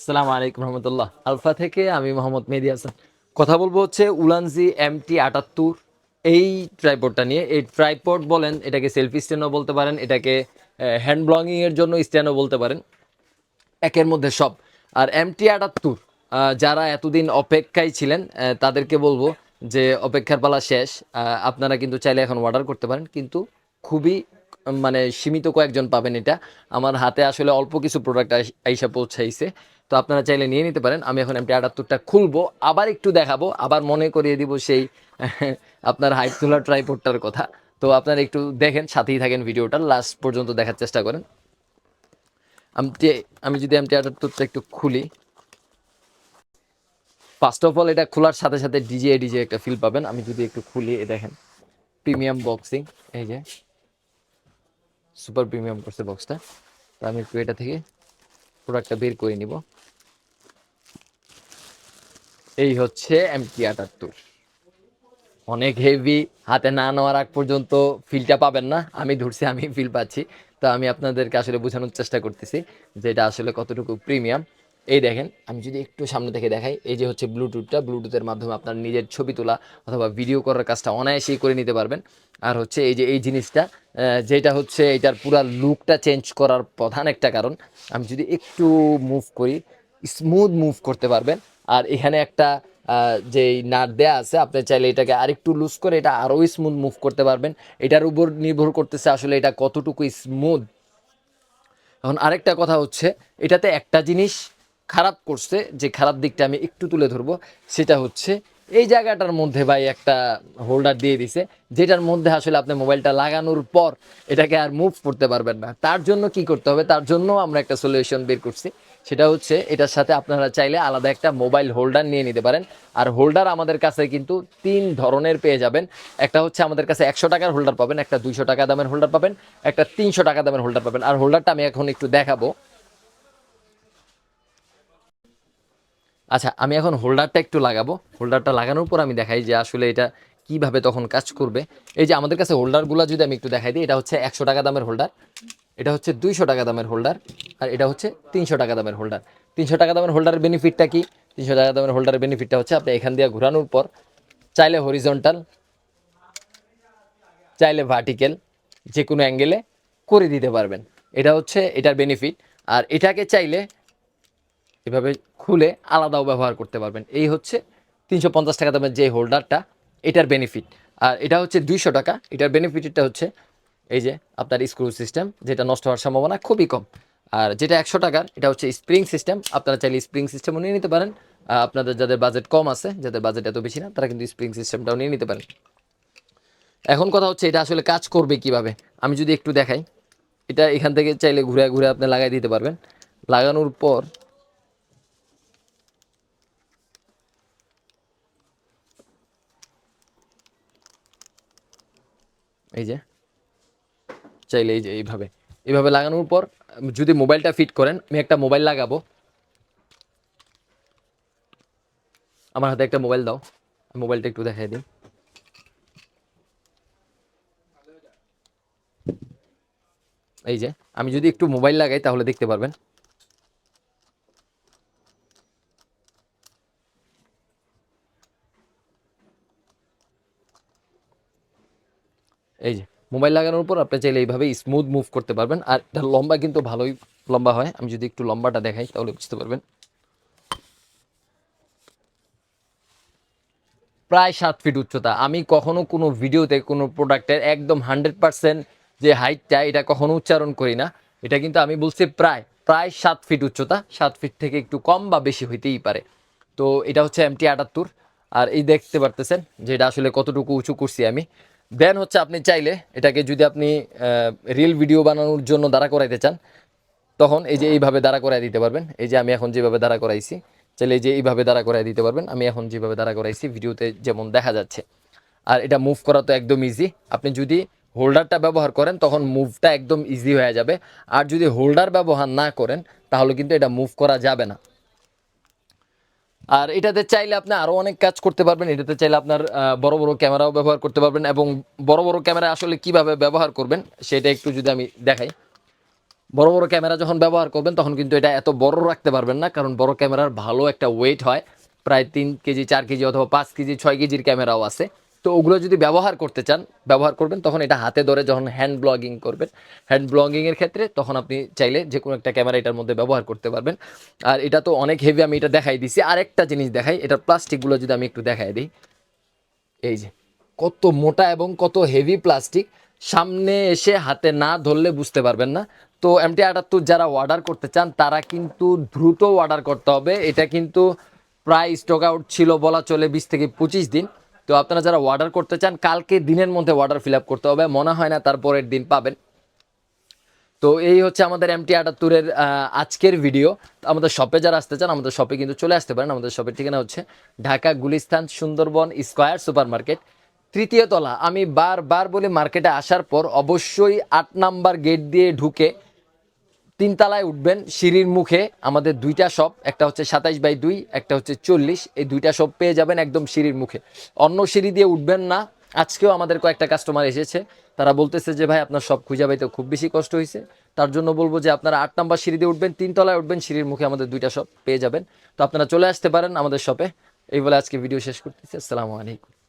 আসসালামু আলাইকুম রহমতুল্লাহ। আলফা থেকে আমি মোহাম্মদ মেহেদি হাসান। কথা বলব হচ্ছে উলানজি এমটি আটাত্তর। এই ট্রাইপডটা নিয়ে। এই ট্রাইপড বলেন, এটাকে সেলফি স্ট্যান্ডও বলতে পারেন, এটাকে হ্যান্ড ব্লগিং এর জন্য স্ট্যান্ডও বলতে পারেন। একের মধ্যে সব। আর এমটি আটাত্তর যারা এতদিন অপেক্ষায় ছিলেন তাদেরকে বলব যে অপেক্ষার পালা শেষ। আপনারা কিন্তু চাইলে এখন অর্ডার করতে পারেন, কিন্তু খুবই মানে সীমিত কয়েকজন পাবেন এটা। আমার হাতে আসলে অল্প কিছু প্রোডাক্ট আইসা পৌঁছাইছে। তো আপনারা চাইলে নিয়ে নিতে পারেন। আমি এখন এমটি আটাত্তরটা খুলবো, আবার একটু দেখাবো, আবার মনে করিয়ে দিব সেই, আপনার হাইট তোলা ট্রাইপোর্টটার কথা। তো আপনারা একটু দেখেন, সাথেই থাকেন ভিডিওটা লাস্ট পর্যন্ত দেখার চেষ্টা করেন। আমি আমি যদি এমটি আটাত্তরটা একটু খুলি ফার্স্ট অফ অল এটা খোলার সাথে সাথে ডিজে ডিজে একটা ফিল পাবেন। আমি যদি একটু খুলি দেখেন প্রিমিয়াম বক্সিং এই যে সুপার প্রিমিয়াম করছে বক্সটা তো আমি একটু এটা থেকে প্রোডাক্টটা বের করে নিব। এই হচ্ছে এমটি আটাত্তর অনেক হেভি হাতে না নেওয়ার আগ পর্যন্ত ফিলটা পাবেন না। আমি ধরছি, আমি ফিল পাচ্ছি। তো আমি আপনাদেরকে আসলে বোঝানোর চেষ্টা করতেছি যে এটা আসলে কতটুকু প্রিমিয়াম এই দেখেন, আমি যদি একটু সামনে থেকে দেখাই, এই যে হচ্ছে ব্লুটুথটা ব্লুটুথের মাধ্যমে আপনার নিজের ছবি তোলা অথবা ভিডিও করার কাজটা অনায়াসেই করে নিতে পারবেন। আর হচ্ছে এই যে, এই জিনিসটা যেটা হচ্ছে এটার পুরা লুকটা চেঞ্জ করার প্রধান একটা কারণ। আমি যদি একটু মুভ করি স্মুথ মুভ করতে পারবেন। আর এখানে একটা যে নাট দেয়া আছে, আপনি চাইলে এটাকে আরেকটু লুজ করে এটা আরও স্মুথ মুভ করতে পারবেন। এটার উপর নির্ভর করতেছে আসলে এটা কতটুকু স্মুথ এখন আরেকটা কথা হচ্ছে, এটাতে একটা জিনিস খারাপ করছে, যে খারাপ দিকটা আমি একটু তুলে ধরবো, সেটা হচ্ছে এই জায়গাটার মধ্যে ভাই একটা হোল্ডার দিয়ে দিছে, যেটার মধ্যে আসলে আপনি মোবাইলটা লাগানোর পর এটাকে আর মুভ করতে পারবেন না। তার জন্য কি করতে হবে? তার জন্য আমরা একটা সলিউশন বের করছি। সেটা হচ্ছে এটার সাথে আপনারা চাইলে আলাদা একটা মোবাইল হোল্ডার নিয়ে নিতে পারেন। আর হোল্ডার আমাদের কাছে কিন্তু তিন ধরনের পেয়ে যাবেন। একটা হচ্ছে আমাদের কাছে একশো টাকার হোল্ডার পাবেন, একটা দুইশো টাকা দামের হোল্ডার পাবেন, একটা তিনশো টাকা দামের হোল্ডার পাবেন। আর হোল্ডারটা আমি এখন একটু দেখাবো। আচ্ছা আমি এখন হোল্ডারটা একটু লাগাবো। হোল্ডারটা লাগানোর পর আমি দেখাই যে আসলে এটা কীভাবে তখন কাজ করবে। এই যে আমাদের কাছে হোল্ডারগুলো যদি আমি একটু দেখাই দিই, এটা হচ্ছে একশো টাকা দামের হোল্ডার, এটা হচ্ছে দুইশো টাকা দামের হোল্ডার, আর এটা হচ্ছে তিনশো টাকা দামের হোল্ডার। তিনশো টাকা দামের হোল্ডারের বেনিফিটটা কি? তিনশো টাকা দামের হোল্ডারের বেনিফিটটা হচ্ছে আপনি এখান দিয়ে ঘোরানোর পর চাইলে হরিজন্টাল চাইলে ভার্টিক্যাল যে কোনো অ্যাঙ্গেলে করে দিতে পারবেন। এটা হচ্ছে এটার বেনিফিট আর এটাকে চাইলে এভাবে খুলে আলাদাও ব্যবহার করতে পারবেন। এই হচ্ছে তিনশো পঞ্চাশ টাকা দামের যে হোল্ডারটা, এটার বেনিফিট আর এটা হচ্ছে দুইশো টাকা, এটার বেনিফিটটা হচ্ছে এই যে আপনার স্ক্রু সিস্টেম যেটা নষ্ট হওয়ার সম্ভাবনা খুবই কম। আর যেটা একশো টাকার, এটা হচ্ছে স্প্রিং সিস্টেম আপনারা চাইলে স্প্রিং সিস্টেমও নিয়ে নিতে পারেন। আপনাদের যাদের বাজেট কম আছে, যাদের বাজেট এত বেশি না, তারা কিন্তু স্প্রিং সিস্টেমটাও নিয়ে নিতে পারেন। এখন কথা হচ্ছে এটা আসলে কাজ করবে কীভাবে? আমি যদি একটু দেখাই। এটা এখান থেকে চাইলে ঘুরে ঘুরে আপনি লাগাই দিতে পারবেন। লাগানোর পর এই যে, চাইলে এই যে এইভাবে এইভাবে লাগানোর পর, যদি মোবাইলটা ফিট করেন, আমি একটা মোবাইল লাগাবো। আমার হাতে একটা মোবাইল দাও, মোবাইলটা একটু দেখাই দিই। এই যে, আমি যদি একটু মোবাইল লাগাই, তাহলে দেখতে পারবেন। এই যে, মোবাইল লাগানোর পর আপনি চাইলে এইভাবে স্মুথ মুভ করতে পারবেন। আর এটা লম্বা কিন্তু ভালোই লম্বা হয়। আমি যদি একটু লম্বাটা দেখাই, তাহলে বুঝতে পারবেন। প্রায় সাত ফিট উচ্চতা। আমি কখনো কোনো ভিডিওতে কোনো প্রোডাক্টের একদম হান্ড্রেড পার্সেন্ট যে হাইটটা এটা কখনো উচ্চারণ করি না। এটা কিন্তু আমি বলছি প্রায় প্রায় সাত ফিট উচ্চতা। সাত ফিট থেকে একটু কম বা বেশি হইতেই পারে। তো এটা হচ্ছে এমটি আটাত্তর। আর এই দেখতে পারতেছেন যে এটা আসলে কতটুকু উঁচু করছি আমি। দেন হচ্ছে আপনি চাইলে এটাকে যদি আপনি রিল ভিডিও বানানোর জন্য দাঁড়া করাইতে চান, তখন এই যে এইভাবে দাঁড়া করাই দিতে পারবেন। এই যে আমি এখন যেভাবে দাঁড়া করাইছি, চাইলে এই যে এইভাবে দাঁড়া করাই দিতে পারবেন। আমি এখন যেভাবে দাঁড়া করাইছি, ভিডিওতে যেমন দেখা যাচ্ছে। আর এটা মুভ করা তো একদম ইজি আপনি যদি হোল্ডারটা ব্যবহার করেন, তখন মুভটা একদম ইজি হয়ে যাবে। আর যদি হোল্ডার ব্যবহার না করেন, তাহলে কিন্তু এটা মুভ করা যাবে না। আর এটাতে চাইলে আপনি আরও অনেক কাজ করতে পারবেন। এটাতে চাইলে আপনার বড় বড় ক্যামেরাও ব্যবহার করতে পারবেন এবং বড় বড় ক্যামেরা আসলে কীভাবে ব্যবহার করবেন সেটা একটু যদি আমি দেখাই। বড় বড় ক্যামেরা যখন ব্যবহার করবেন, তখন কিন্তু এটা এত বড় রাখতে পারবেন না, কারণ বড় ক্যামেরার ভালো একটা ওয়েট হয়। প্রায় তিন কেজি, চার কেজি অথবা পাঁচ কেজি, ছয় কেজির ক্যামেরাও আছে। তো ওগুলো যদি ব্যবহার করতে চান, ব্যবহার করবেন, তখন এটা হাতে ধরে যখন হ্যান্ড ব্লগিং করবেন হ্যান্ড ব্লগিংয়ের ক্ষেত্রে তখন আপনি চাইলে যে কোনো একটা ক্যামেরা এটার মধ্যে ব্যবহার করতে পারবেন। আর এটা তো অনেক হেভি আমি এটা দেখাই দিছি। আরেকটা জিনিস দেখাই এটার প্লাস্টিকগুলো যদি আমি একটু দেখাই দিই। এই যে, কত মোটা এবং কত হেভি প্লাস্টিক সামনে এসে হাতে না ধরলে বুঝতে পারবেন না। তো এমটি আটাত্তর যারা অর্ডার করতে চান, তারা কিন্তু দ্রুত অর্ডার করতে হবে। এটা কিন্তু প্রায় স্টক আউট ছিল বলা চলে বিশ থেকে পঁচিশ দিন। তো আপনারা যারা অর্ডার করতে চান, কালকে দিনের মধ্যে অর্ডার ফিল আপ করতে হবে, মনে হয় না তারপরের দিন পাবেন। তো এই হচ্ছে আমাদের এমটি আটাত্তরের আজকের ভিডিও আমাদের শপে যারা আসতে চান, আমাদের শপে কিন্তু চলে আসতে পারেন। আমাদের শপের ঠিকানা হচ্ছে Dhaka Gulistan Sundarban square super market তৃতীয় তলা। আমি বারবার বলে মার্কেটে আসার পর অবশ্যই আট নাম্বার গেট দিয়ে ঢুকে তিনতলায় উঠবেন সিঁড়ির মুখে আমাদের দুইটা শপ একটা হচ্ছে সাতাইশ বাই দুই, একটা হচ্ছে চল্লিশ। এই দুইটা শপ পেয়ে যাবেন একদম সিঁড়ির মুখে। অন্য সিঁড়ি দিয়ে উঠবেন না। আজকেও আমাদের কয়েকটা কাস্টমার এসেছে। তারা বলতেছে যে, ভাই, আপনার সব খুঁজে পাইতে খুব বেশি কষ্ট হয়েছে তার জন্য বলব যে, আপনারা আট নাম্বার সিঁড়ি দিয়ে উঠবেন, তিনতলায় উঠবেন, সিঁড়ির মুখে আমাদের দুইটা শপ পেয়ে যাবেন। তো আপনারা চলে আসতে পারেন আমাদের শপে এই বলে আজকে ভিডিও শেষ করতেছি। আসসালামু আলাইকুম।